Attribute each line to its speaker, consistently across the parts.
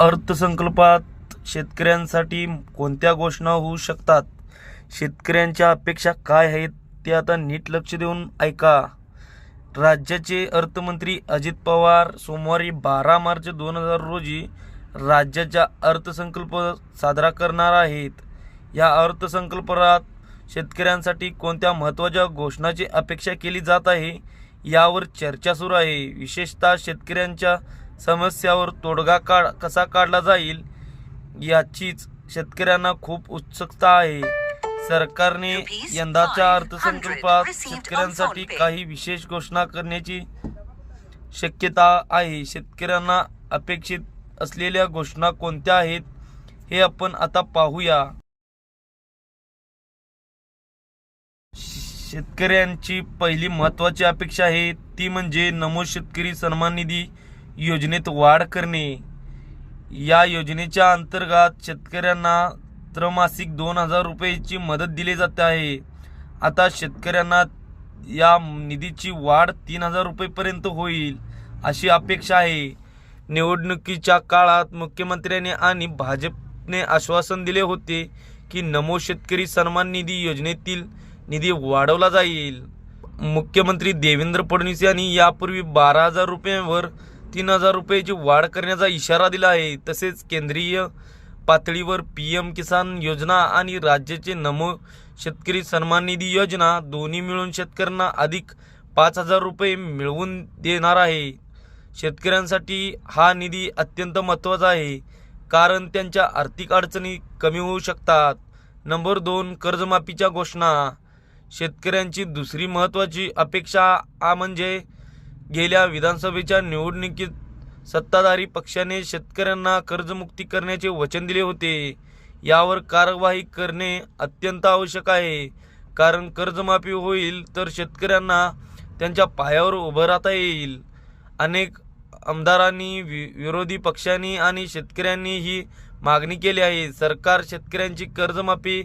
Speaker 1: अर्थसंकल्पात शेतकऱ्यांसाठी कोणत्या घोषणा होऊ शकतात? शेतकऱ्यांच्या अपेक्षा काय आहेत ते आता नीट लक्ष देऊन ऐका. राज्याचे अर्थमंत्री अजित पवार सोमवारी बारा मार्च दोन हजार रोजी राज्याचा अर्थसंकल्प साजरा करणार आहेत. या अर्थसंकल्पात शेतकऱ्यांसाठी कोणत्या महत्त्वाच्या घोषणाची अपेक्षा केली जात आहे यावर चर्चा सुरू आहे. विशेषतः शेतकऱ्यांच्या समस्यावर तोडगा काढ कसा काढला जाईल याचीच शेतकऱ्यांना खूप उत्सुकता आहे. सरकारने यंदाच्या अर्थसंकल्पात शेतकऱ्यांसाठी काही विशेष घोषणा करण्याची शक्यता आहे. शेतकऱ्यांना अपेक्षित असलेल्या घोषणा कोणत्या आहेत हे आपण आता पाहूया. शेतकऱ्यांची पहिली महत्त्वाची अपेक्षा आहे ती म्हणजे नमो शेतकरी सन्मान निधी. योजनेत वाढ करणे. या योजनेच्या अंतर्गत शेतकऱ्यांना त्रमासिक दोन हजार रुपयाची मदत दिली जाते आहे. आता शेतकऱ्यांना या निधीची वाढ तीन हजार रुपयेपर्यंत होईल अशी अपेक्षा आहे. निवडणुकीच्या काळात मुख्यमंत्र्यांनी आणि भाजपने आश्वासन दिले होते की नमो शेतकरी सन्मान निधी योजनेतील निधी वाढवला जाईल. मुख्यमंत्री देवेंद्र फडणवीस यांनी यापूर्वी बारा हजार रुपयांवर तीन हजार रुपयाची वाढ करण्याचा इशारा दिला आहे तसेच केंद्रीय पातळीवर पी एम किसान योजना आणि राज्याचे नमो शेतकरी सन्मान निधी योजना दोन्ही मिळून शेतकऱ्यांना अधिक पाच हजार रुपये मिळवून देणार आहे. शेतकऱ्यांसाठी हा निधी अत्यंत महत्त्वाचा आहे कारण त्यांच्या आर्थिक अडचणी कमी होऊ शकतात. नंबर दोन कर्जमाफीच्या घोषणा. शेतकऱ्यांची दुसरी महत्त्वाची अपेक्षा हा म्हणजे गेल्या विधानसभेच्या निवडणुकीत सत्ताधारी पक्षाने शेतकऱ्यांना कर्जमुक्ती करण्याचे वचन दिले होते. यावर कारवाई करणे अत्यंत आवश्यक आहे. कारण कर्जमाफी होईल तर शेतकऱ्यांना त्यांच्या पायावर उभं राहता येईल. अनेक आमदारांनी वि विरोधी पक्षांनी आणि शेतकऱ्यांनी ही मागणी केली आहे. सरकार शेतकऱ्यांची कर्जमाफी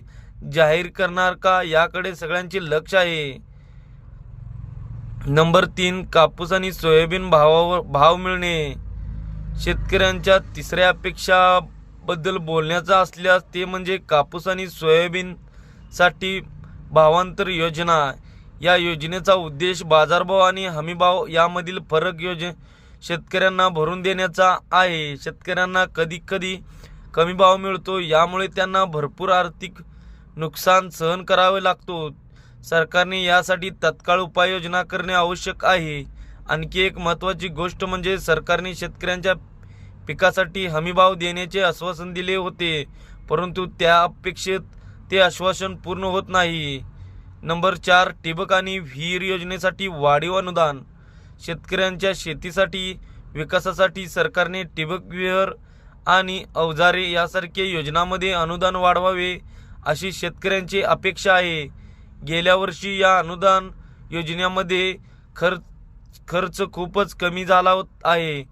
Speaker 1: जाहीर करणार का याकडे सगळ्यांचे लक्ष आहे. नंबर तीन कापूस आणि सोयाबीन भावावर भाव मिळणे. शेतकऱ्यांच्या तिसऱ्या अपेक्षाबद्दल बोलण्याचा असल्यास ते म्हणजे कापूस आणि सोयाबीनसाठी भावांतर योजना. या योजनेचा उद्देश बाजारभाव आणि हमीभाव यामधील फरक योज शेतकऱ्यांना भरून देण्याचा आहे. शेतकऱ्यांना कधी कधी कमी भाव मिळतो यामुळे त्यांना भरपूर आर्थिक नुकसान सहन करावे लागतो. सरकारने यासाठी तत्काळ उपाययोजना करणे आवश्यक आहे. आणखी एक महत्त्वाची गोष्ट म्हणजे सरकारने शेतकऱ्यांच्या पिकासाठी हमीभाव देण्याचे आश्वासन दिले होते परंतु त्या अपेक्षेत ते आश्वासन पूर्ण होत नाही. नंबर चार ठिबक आणि विहीर योजनेसाठी वाढीव अनुदान. शेतकऱ्यांच्या शेतीसाठी विकासासाठी सरकारने ठिबक विहीर आणि अवजारे यासारख्या योजनामध्ये अनुदान वाढवावे अशी शेतकऱ्यांची अपेक्षा आहे. गेल्या वर्षी या अनुदान योजनेमध्ये खर्च खर्च खूपच कमी झाला आहे.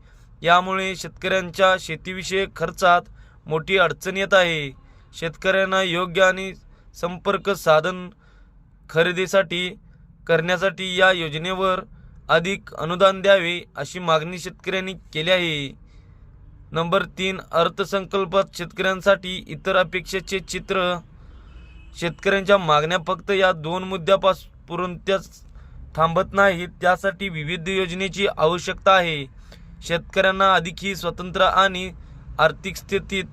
Speaker 1: यामुळे शेतकऱ्यांच्या शेतीविषयक खर्चात मोठी अडचण येत आहे. शेतकऱ्यांना योग्य आणि संपर्क साधन खरेदीसाठी करण्यासाठी या योजनेवर अधिक अनुदान द्यावे अशी मागणी शेतकऱ्यांनी केली आहे. नंबर तीन अर्थसंकल्पात शेतकऱ्यांसाठी इतर अपेक्षेचे चित्र शेतकऱ्यांच्या मागण्या फक्त या दोन मुद्द्यापासून थांबत नाहीत त्यासाठी विविध योजनेची आवश्यकता आहे. शेतकऱ्यांना अधिक ही स्वतंत्र आणि आर्थिक स्थितीत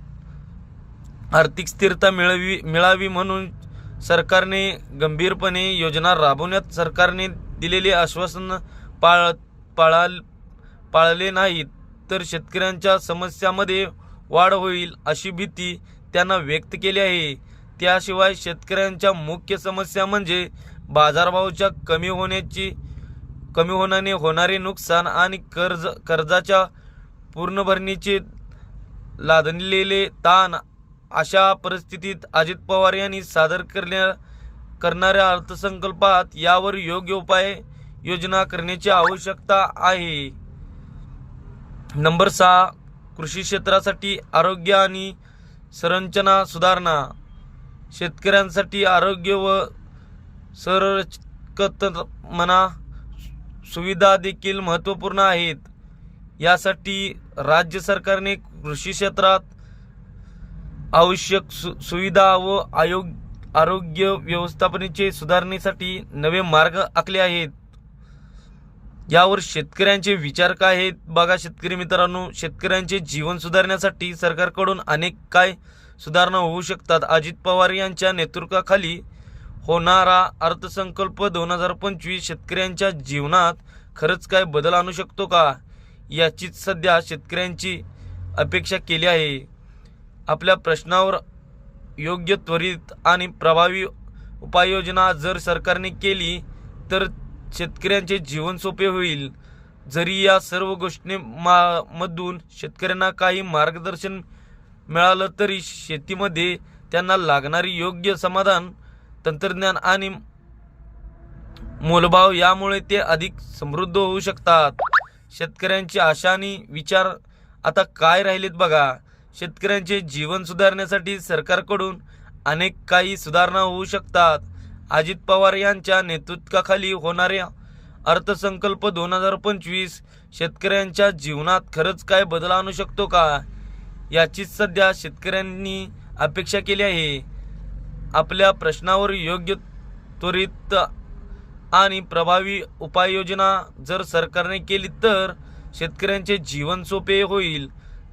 Speaker 1: आर्थिक स्थिरता मिळवी मिळावी म्हणून सरकारने गंभीरपणे योजना राबवण्यात सरकारने दिलेले आश्वासन पाळ पाळाल पाळले नाहीत. तर शेतकऱ्यांच्या समस्यामध्ये वाढ होईल अशी भीती त्यांना व्यक्त केली आहे. त्याशिवाय शेतकऱ्यांच्या मुख्य समस्या म्हणजे बाजारभावाच्या कमी होण्याची कमी होण्याने होणारे नुकसान आणि कर्ज कर्जाच्या पूर्ण भरणीचे लादलेले ताण अशा परिस्थितीत अजित पवार यांनी सादर करण्या करणाऱ्या अर्थसंकल्पात यावर योग्य उपाय योजना करण्याची आवश्यकता आहे. नंबर सहा कृषी क्षेत्रासाठी आरोग्य आणि संरचना सुधारणा. शेतकऱ्यांसाठी आरोग्य व संरक्षकत म्हणा सुविधा देखील महत्त्वपूर्ण आहेत. यासाठी राज्य सरकारने कृषी क्षेत्रात आवश्यक सु सुविधा व आयोग आरोग्य व्यवस्थापनेचे सुधारणेसाठी नवे मार्ग आखले आहेत. यावर शेतकऱ्यांचे विचार काय आहेत? बघा शेतकरी मित्रांनो शेतकऱ्यांचे जीवन सुधारण्यासाठी सरकारकडून अनेक काय सुधारणा होऊ शकतात. अजित पवार यांच्या नेतृत्वाखाली होणारा अर्थसंकल्प दोन हजार पंचवीस शेतकऱ्यांच्या जीवनात खरंच काय बदल आणू शकतो का? याचीच सध्या शेतकऱ्यांची अपेक्षा केली आहे. आपल्या प्रश्नावर योग्य त्वरित आणि प्रभावी उपाययोजना जर सरकारने केली तर शेतकऱ्यांचे जीवन सोपे होईल. जरी या सर्व गोष्टी मा मधून शेतकऱ्यांना काही मार्गदर्शन मिळालं तरी शेतीमध्ये त्यांना लागणारी योग्य समाधान तंत्रज्ञान आणि मोलभाव यामुळे ते अधिक समृद्ध होऊ शकतात. शेतकऱ्यांची आशा आणि विचार आता काय राहिलेत बघा. शेतकऱ्यांचे जीवन सुधारण्यासाठी सरकारकडून अनेक काही सुधारणा होऊ शकतात. अजित पवार यांच्या नेतृत्वाखाली होणाऱ्या अर्थसंकल्प दोन हजार पंचवीस शेतकऱ्यांच्या जीवनात खरंच काय बदल आणू शकतो का? याचीच सध्या शेतकऱ्यांनी अपेक्षा केली आहे. आपल्या प्रश्नावर योग्य त्वरित आणि प्रभावी उपाययोजना जर सरकारने केली तर शेतकऱ्यांचे जीवन सोपे होईल.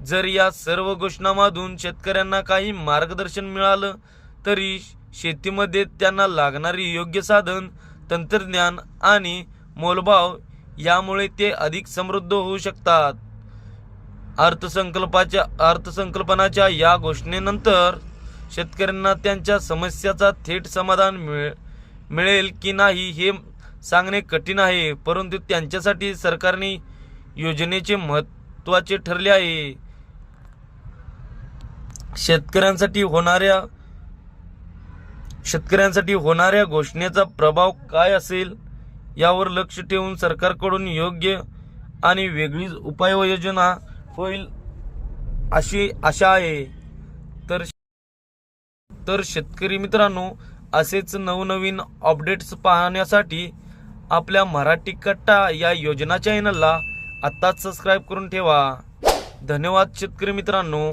Speaker 1: जर या सर्व घोषणामधून शेतकऱ्यांना काही मार्गदर्शन मिळालं तरी शेतीमध्ये त्यांना लागणारी योग्य साधन तंत्रज्ञान आणि मोलभाव यामुळे ते अधिक समृद्ध होऊ शकतात. अर्थसंकल्पाच्या अर्थसंकल्पनाच्या या घोषणेनंतर शेतकऱ्यांना त्यांच्या समस्याचा थेट समाधान मिळ मिळेल की नाही हे सांगणे कठीण आहे परंतु त्यांच्यासाठी सरकारने योजनेचे महत्त्वाचे ठरले आहे. शेतकऱ्यांसाठी होणाऱ्या शेतकऱ्यांसाठी होणाऱ्या घोषणेचा प्रभाव काय असेल यावर लक्ष ठेवून सरकारकडून योग्य आणि वेगळीच उपाययोजना होईल अशी आशा आहे. तर तर शेतकरी मित्रांनो असेच नवनवीन अपडेट्स पाहण्यासाठी आपल्या मराठी कट्टा या योजना चॅनलला आत्ताच सबस्क्राईब करून ठेवा. धन्यवाद शेतकरी मित्रांनो.